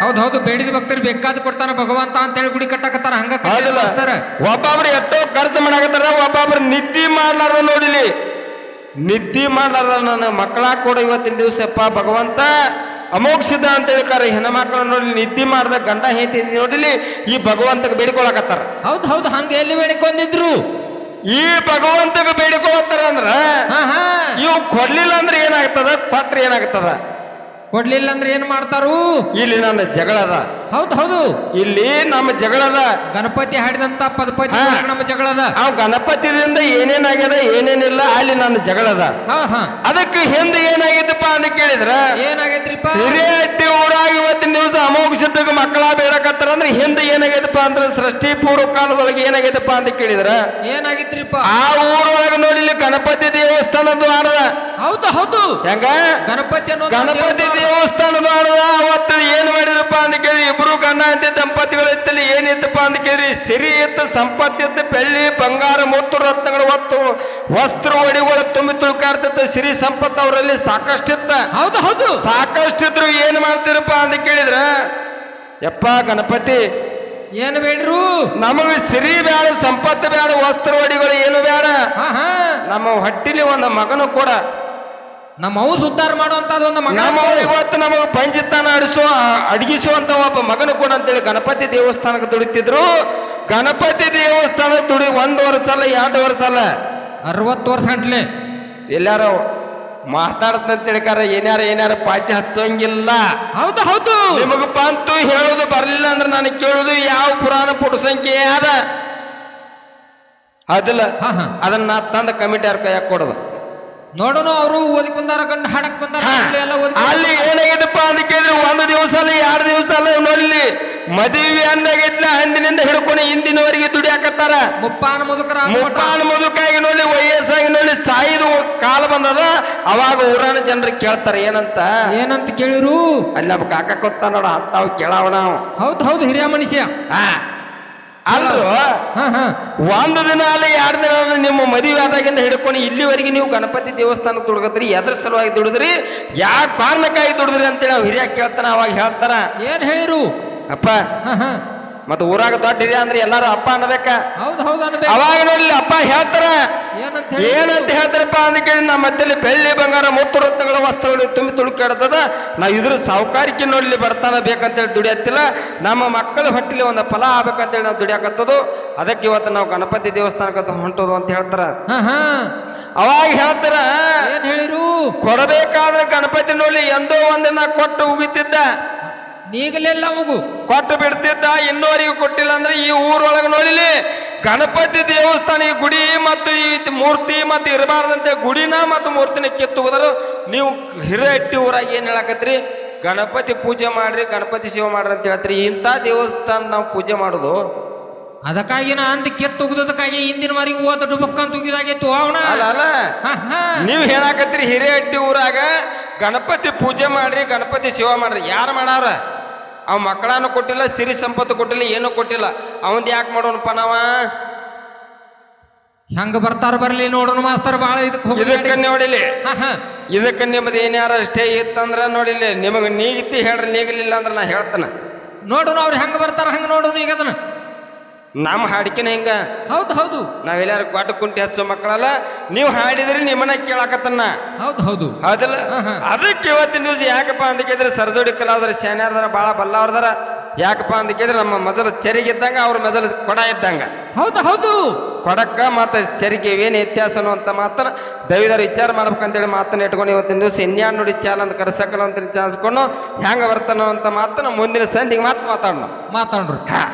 ಹೌದ್ ಹೌದು ಬೇಡಿದ ಭಕ್ತರು ಬೇಕಾದ ಕೊಡ್ತಾನ ಭಗವಂತ ಅಂತ ಹೇಳಿ ಗುಡಿ ಕಟ್ಟಾಕತ್ತಾರ ಹಂಗ ಹೌದಿಲ್ಲ. ಒಬ್ಬೊಬ್ರು ಎಷ್ಟೋ ಖರ್ಚು ಮಾಡಾಕತ್ತಾರ ಒಬ್ಬೊಬ್ರು ನಿದ್ದಿ ಮಾಡ್ಲಾರ್ದ ನೋಡಿಲಿ. ನಿದ್ದಿ ಮಾಡ್ಲಾರ್ದ ನನ್ನ ಮಕ್ಕಳ ಕೂಡ ಇವತ್ತಿನ ದಿವಸಪ್ಪ ಭಗವಂತ ಅಮೋಕ್ಷಿದ ಅಂತ ಹೇಳಿಕಾರ ಹೆಣ್ಣು ಮಕ್ಕಳ ನೋಡಿ ನಿದ್ದಿ ಮಾಡ್ದ ಗಂಡ ಹೇತಿ ನೋಡಿಲಿ ಈ ಭಗವಂತಗೆ ಬೇಡಿಕೊಳಕತ್ತಾರ. ಹೌದ್ ಹೌದು ಹಂಗ ಎಲ್ಲಿ ಬೇಡಿಕೊಂಡಿದ್ರು? ಈ ಭಗವಂತಗೆ ಬೇಡಿಕೊಳತ್ತಾರ ಅಂದ್ರ ಇವು ಕೊಡ್ಲಿಲ್ಲ ಅಂದ್ರೆ ಏನಾಗ್ತದ ಕೊಟ್ರೆ ಏನಾಗ್ತದ? ಕೊಡ್ಲಿಲ್ಲ ಅಂದ್ರೆ ಏನ್ ಮಾಡ್ತಾರು? ಇಲ್ಲಿ ನನ್ನ ಜಗಳದ ಹೌದ್ ಹೌದು. ಇಲ್ಲಿ ನಮ್ಮ ಜಗಳದ ಗಣಪತಿ ಹಾಡಿದಂತ ಪದಪತಿ ಹಾ. ನಮ್ಮ ಜಗಳದ ಆ ಗಣಪತಿದಿಂದ ಏನೇನಾಗ್ಯದ ಏನೇನಿಲ್ಲ ಅಲ್ಲಿ ನನ್ನ ಜಗಳದ ಹಾ ಹಾ. ಅದಕ್ಕೆ ಹಿಂದೆ ಏನಾಗಿತ್ತಪ್ಪ ಅಂತ ಕೇಳಿದ್ರ? ಏನಾಗೈತ್ರಿಪ್ಪ? ಹಿರಿಯಟ್ಟಿ ಊರಾಗ ಇವತ್ತಿನ ದಿವಸ ಅಮೋಘ ಮಕ್ಕಳ ಬೇಡಕತ್ತಾರ ಅಂದ್ರೆ ಹಿಂದೆ ಏನಾಗೈತಪ್ಪ ಅಂದ್ರೆ ಸೃಷ್ಟಿ ಪೂರ್ವ ಕಾಲದೊಳಗೆ ಏನಾಗೈತಪ್ಪ ಅಂತ ಕೇಳಿದ್ರ? ಏನಾಗಿತ್ರಿಪ್ಪ? ಆ ಊರೊಳಗೆ ನೋಡಿಲಿ ಗಣಪತಿ ದೇವಸ್ಥಾನ ದ್ವಾರದ ಹೌದು ಹೌದು. ಹೆಂಗ? ಗಣಪತಿ ಅನ್ನೋ ಗಣಪತಿ ದೇವಸ್ಥಾನದ ಅವತ್ತು ಏನ್ ಮಾಡಿರಪ್ಪ ಅಂತ ಕೇಳಿ ಇಬ್ರು ಗಂಡ ಅಂತ ದಂಪತಿಗಳು ಇತ್ತಲ್ಲಿ ಏನಿತ್ತಪ್ಪ ಅಂತ ಕೇಳಿ ಸಿರಿ ಇತ್ತು ಸಂಪತ್ತಿ ಇತ್ತು ಬೆಳ್ಳಿ ಬಂಗಾರ ಮುತ್ತು ರತ್ನಗಳು ಒತ್ತು ವಸ್ತ್ರ ಒಡಿಗಳು ತುಂಬಿ ತುಳುಕಾಡ್ತಿತ್ತು ಸಿರಿ ಸಂಪತ್ತು ಅವರಲ್ಲಿ ಸಾಕಷ್ಟು ಸಾಕಷ್ಟಿತ್ತ. ಹೌದು ಹೌದು. ಸಾಕಷ್ಟು ಇದ್ರು ಏನ್ ಮಾಡ್ತೀರಪ್ಪ ಅಂತ ಕೇಳಿದ್ರ ಯಪ್ಪ ಗಣಪತಿ ಏನು ಬೇಡ್ರು? ನಮಗೆ ಸಿರಿ ಬೇಡ ಸಂಪತ್ತು ಬೇಡ ವಸ್ತ್ರ ಒಡಿಗಳು ಏನು ಬೇಡ ನಮ್ಮ ಹೊಟ್ಟಿಲಿ ಒಂದು ಮಗನು ಕೂಡ ನಮ್ಮ ಅವು ಸುದ್ದಾರ ಮಾಡುವಂತದ ಒಂದು ಮಗ. ನಮ್ಮ ಇವತ್ತು ನಮಗೆ ಪಂಚತನ ಅಡಿಸುವ ಅಡಗಿಸುವಂತ ಒಬ್ಬ ಮಗನು ಕೂಡ ಅಂತೇಳಿ ಗಣಪತಿ ದೇವಸ್ಥಾನಕ್ಕೆ ದುಡಿತಿದ್ರು. ಗಣಪತಿ ದೇವಸ್ಥಾನ ದುಡಿ ಒಂದು ವರ್ಷ ಅಲ್ಲ ಎರಡು ವರ್ಷ ಅಲ್ಲ. ಅರವತ್ತು ವರ್ಷ ಗಂಟ್ಲೆ ಎಲ್ಲಾರು ಮಾತಾಡತಂತ ತಿಳ್ಕಾರ ಏನಾರ ಏನ್ಯಾರ ಪಾಚಿ ಹಚ್ಚಂಗಿಲ್ಲ. ಹೌದು ಹೌದು. ನಿಮಗ ಬಂತು ಹೇಳೋದು ಬರ್ಲಿಲ್ಲ ಅಂದ್ರೆ ನಾನು ಕೇಳೋದು ಯಾವ ಪುರಾಣ ಪುಟ ಸಂಖ್ಯೆ ಅದ? ಅದಿಲ್ಲ. ಅದನ್ನ ನಾ ತಂದ ಕಮಿಟಿ ಅವ್ರ ಕೈಯಾಗ ಕೊಡೋದು. ನೋಡೋಣ ಅವರು ಓದಿ ಬಂದಾರ ಗಂಡ ಹಾಡಕ್ ಬಂದಾರ ಎಲ್ಲ ಓದಿ ಅಲ್ಲಿ ಏನಾಗಿದಪ್ಪ ಅಂತ ಕೇಳಿದ್ರೆ ಒಂದು ದಿವಸ ಅಲ್ಲ ಎರಡು ದಿವಸ ಅಲ್ಲ ನೋಡ್ಲಿ ಮದುವೆ ಅಂದಾಗಿದ್ಲ ಅಂದಿನಿಂದ ಹಿಡ್ಕೊಂಡು ಇಂದಿನವರೆಗೆ ದುಡಿಯಾಕತ್ತಾರ ಮುಪ್ಪಾನ ಮುದುಕರ ಮುಪ್ಪಾನ ಮುದುಕಾಗಿ ನೋಡಿ ವಯಸ್ಸಾಗಿ ನೋಡಿ ಸಾಯಿದು ಕಾಲ ಬಂದದ. ಅವಾಗ ಊರಾನ ಜನರು ಕೇಳ್ತಾರ ಏನಂತ? ಏನಂತ ಕೇಳಿರು? ಅಲ್ಲಿ ನಮ್ಮ ಕಾಕ ಕೊತ್ತ ನೋಡ ಅಂತ ಕೇಳಾವ ನಾವು ಹೌದು ಹೌದು ಹಿರಿಯ ಮನುಷ್ಯ. ಹಾ. ಅಲ್ರು ಹ ಹಾ. ಒಂದು ದಿನ ಅಲ್ಲ ಎರಡು ದಿನ ಅಲ್ಲ ನಿಮ್ಮ ಮದುವೆ ಆದಾಗಿಂದ ಹಿಡ್ಕೊಂಡು ಇಲ್ಲಿವರೆಗೆ ನೀವು ಗಣಪತಿ ದೇವಸ್ಥಾನಕ್ಕೆ ದುಡ್ಗತ್ರಿ ಎದ್ರ ಸಲುವಾಗಿ ದುಡಿದ್ರಿ ಯಾವ ಕಾರಣಕ್ಕಾಗಿ ದುಡಿದ್ರಿ ಅಂತೇಳಿ ಅವ್ರು ಹಿರಿಯ ಕೇಳ್ತಾನ ಅವಾಗ ಹೇಳ್ತಾರ. ಏನ್ ಹೇಳಿರು? ಅಪ್ಪ ಹ ಹಾ. ಮತ್ತ ಊರಾಗ ದೊಡ್ಡ ಹಿರಿಯ ಅಂದ್ರೆ ಎಲ್ಲಾರು ಅಪ್ಪ ಅನ್ನಬೇಕ. ಹೌದು ಹೌದು ಅನ್ಬೇಕು. ಅವಾಗ ನೋಡ್ಲಿ ಅಪ್ಪ ಹೇಳ್ತಾರ. ಏನಂತ ಹೇಳಿ? ಏನಂತ ಹೇಳ್ತಾರಪ್ಪ ನಮ್ಮ ಮಧ್ಯದಲ್ಲಿ ಬೆಳ್ಳಿ ಬಂಗಾರ ಮುತ್ತು ರತ್ನಗಳ ವಸ್ತ್ರಗಳು ತುಂಬಿ ತುಳುಕಾಡ್ತದ. ನಾ ಇದ್ರ ಸಾವುಕಾರಿಕೆ ನೋಡ್ಲಿ ಬರ್ತಾನ ಬೇಕಂತೇಳಿ ದುಡಿಯತ್ತಿಲ್ಲ. ನಮ್ಮ ಮಕ್ಕಳ ಹೊಟ್ಟಿಲಿ ಒಂದು ಫಲ ಆಗ್ಬೇಕಂತೇಳಿ ನಾವು ದುಡಿಯಾಕತ್ತದು. ಅದಕ್ಕೆ ಇವತ್ತು ನಾವು ಗಣಪತಿ ದೇವಸ್ಥಾನಕ್ಕೆ ಹೊಂಟೋದು ಅಂತ ಹೇಳ್ತಾರ. ಅವಾಗ ಹೇಳ್ತಾರ ಏನ್ ಹೇಳಿರು? ಕೊಡಬೇಕಾದ್ರೆ ಗಣಪತಿ ನೋಡ್ಲಿ ಎಂದೋ ಒಂದಿನ ಕೊಟ್ಟು ಉಗಿತಿದ್ದ. ನೀಗಲೆಲ್ಲ ಮಗು ಕೊಟ್ಟು ಬಿಡ್ತಿದ್ದ ಇನ್ನೋರಿಗೆ ಕೊಟ್ಟಿಲ್ಲ ಅಂದ್ರೆ ಈ ಊರೊಳಗೆ ನೋಡಿಲಿ ಗಣಪತಿ ದೇವಸ್ಥಾನ ಈ ಗುಡಿ ಮತ್ತು ಈ ಮೂರ್ತಿ ಮತ್ತು ಇರಬಾರ್ದಂತೆ ಗುಡಿನ ಮತ್ತು ಮೂರ್ತಿನ ಕಿತ್ತುವುದರು ನೀವು ಹಿರೇಟ್ಟಿ ಊರಾಗ ಏನು ಹೇಳಕತ್ರಿ ಗಣಪತಿ ಪೂಜೆ ಮಾಡ್ರಿ ಗಣಪತಿ ಶಿವ ಮಾಡ್ರಿ ಅಂತ ಹೇಳ್ತೀರಿ. ಇಂಥ ದೇವಸ್ಥಾನ ನಾವು ಪೂಜೆ ಮಾಡೋದು. ಅದಕ್ಕಾಗಿ ನಾ ಅಂತ ಕೆತ್ತುಗದಕ್ಕಾಗಿ ಹಿಂದಿನ ಮಾರಿಗೆ ಓದ ಡುಬಕ್ಕಂತ ಉಗಿದಾಗಿತ್ತು ಅವನ. ಅಲ್ಲ ನೀವು ಹೇಳಕತ್ರಿ ಹಿರೇಹಟ್ಟಿ ಊರಾಗ ಗಣಪತಿ ಪೂಜೆ ಮಾಡ್ರಿ ಗಣಪತಿ ಸೇವೆ ಮಾಡ್ರಿ. ಯಾರು ಮಾಡಾರ ಅವ್ ಮಕ್ಕಳನ್ನು ಕೊಟ್ಟಿಲ್ಲ ಸಿರಿ ಸಂಪತ್ತು ಕೊಟ್ಟಿಲ್ಲ ಏನೂ ಕೊಟ್ಟಿಲ್ಲ. ಅವಂದು ಯಾಕೆ ಮಾಡೋಣಪ್ಪ ನಾವ? ಹೆಂಗ ಬರ್ತಾರ ಬರ್ಲಿ ನೋಡೋಣ ಮಾಸ್ತರ್ ಬಾಳ ಇದಕ್ಕೆ ಇದಕ್ಕೆ ನೋಡಿಲಿ. ಇದಕ್ಕೆ ನಿಮ್ದು ಏನಾರ ಅಷ್ಟೇ ಇತ್ತಂದ್ರ ನೋಡಿಲಿ. ನಿಮಗೆ ನೀಗಿತ್ತಿ ಹೇಳ್ರಿ ನೀಗಲಿಲ್ಲ ಅಂದ್ರೆ ನಾ ಹೇಳ್ತಾನ. ನೋಡೋಣ ಅವ್ರು ಹೆಂಗ ಬರ್ತಾರ ಹಂಗ ನೋಡೋಣ ಈಗ ಅದನ್ನ. ನಮ್ಮ ಹಾಡಿಕೆನ ಹೆಂಗ? ಹೌದು ಹೌದು. ನಾವೆಲ್ಲಾರು ಕ್ವಾಟ ಕುಂಟಿ ಹಚ್ಚೋ ಮಕ್ಕಳಲ್ಲ ನೀವು ಹಾಡಿದ್ರೆ ನಿಮ್ಮನ್ನ ಕೇಳಾಕತ್ತನ್ನ. ಹೌದು ಹೌದು. ಹೌದಲ್ಲ. ಅದಕ್ಕೆ ಇವತ್ತಿನ ದಿವಸ ಯಾಕಪ್ಪ ಅಂತ ಕೇಳಿದ್ರೆ ಸರ್ಜೋಡಿ ಕಲಾವಿದ್ರ ಶಾನ್ಯಾರ್ದಾರ ಭಾಳ ಬಲ್ಲವ್ರದಾರ. ಯಾಕಪ್ಪ ಅಂತ ಕೇಳಿದ್ರೆ ನಮ್ಮ ಮಜಲ ಇದ್ದಂಗ ಅವ್ರ ಮಜಲ ಕೊಡ ಇದ್ದಂಗ. ಹೌದು ಹೌದು. ಕೊಡಕ್ಕ ಮತ್ತು ಚರಿಗೆ ಏನು ವ್ಯತ್ಯಾಸ ಅಂತ ಮಾತನ್ನ ದೈವದವ್ರು ವಿಚಾರ ಮಾಡ್ಬೇಕಂತೇಳಿ ಮಾತನ್ನ ಇಟ್ಕೊಂಡು ಇವತ್ತಿನ ದಿವಸ ಇನ್ಯಾರು ನೋಡಿ ಚಾಲ ಅಂತ ಕರ್ಸಕ್ಕಲ್ಲ ಅಂತ ಚಾನ್ಸ್ಕೊಂಡು ಹೆಂಗೆ ಬರ್ತಾನೋ ಅಂತ ಮಾತನ್ನ ಮುಂದಿನ ಸಂಧಿಗೆ ಮಾತು ಮಾತಾಡೋಣ ಮಾತಾಡ್ರಿ. ಹಾ.